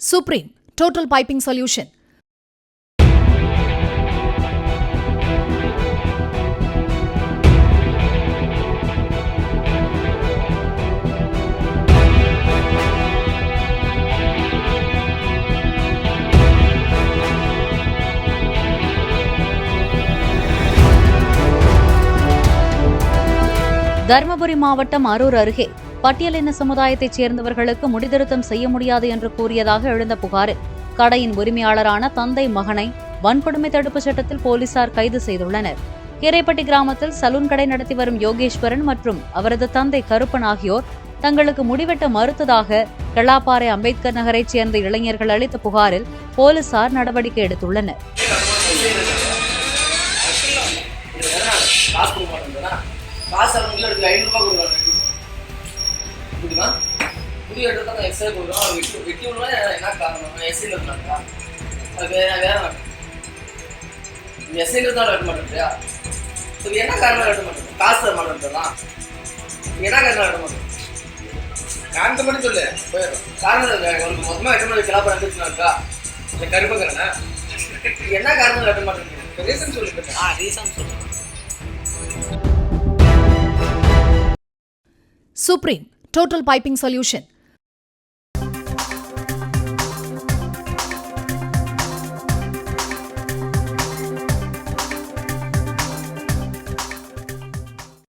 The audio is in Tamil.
Supreme total piping solution Dharmapuri மாவட்டம் அரூர் அருகே பட்டியலின சமுதாயத்தைச் சேர்ந்தவர்களுக்கு முடிதிருத்தம் செய்ய முடியாது என்று கூறியதாக எழுந்த புகாரில் கடையின் உரிமையாளரான தந்தை மகனை வன்கொடுமை தடுப்புச் சட்டத்தில் போலீசார் கைது செய்துள்ளனர். கீரைப்பட்டி கிராமத்தில் சலூன் கடை நடத்தி வரும் யோகேஸ்வரன் மற்றும் அவரது தந்தை கருப்பன் ஆகியோர் தங்களுக்கு முடிவெட்ட மறுத்ததாக கிளாப்பாறை அம்பேத்கர் நகரைச் சேர்ந்த இளைஞர்கள் அளித்த புகாரில் போலீசார் நடவடிக்கை எடுத்துள்ளனர். காசு அவங்க ஐநூறுபா கொடுக்குறாங்க புதிய எடுத்து தான் எக்ஸ்ட்ரா கொடுக்குறோம் வெட்டி வெட்டி விடலாம் என்ன காரணம்? எஸ்ஐயில் இருந்தாங்க அது வேற வேற எஸ்ஐயில் இருந்தாலும் வெட்ட மாட்டேங்கிறியா சரி என்ன காரணம் வெட்ட மாட்டேங்க காசு தர மாட்டேங்கிறதா என்ன காரணம் வெட்ட மாட்டேங்க காரணத்தை மட்டும் சொல்லு. போயிடும் காரணம் இல்லை உனக்கு மொத்தமாக வெட்ட மாட்டேங்க கிளாப்பா இருந்துச்சுனாக்கா இந்த கருப்பக்கிறேன் என்ன காரணம் வெட்ட மாட்டேங்க ரீசன் சொல்லி ஆ ரீசன் சொல்லுங்க Supreme Total Piping Solution.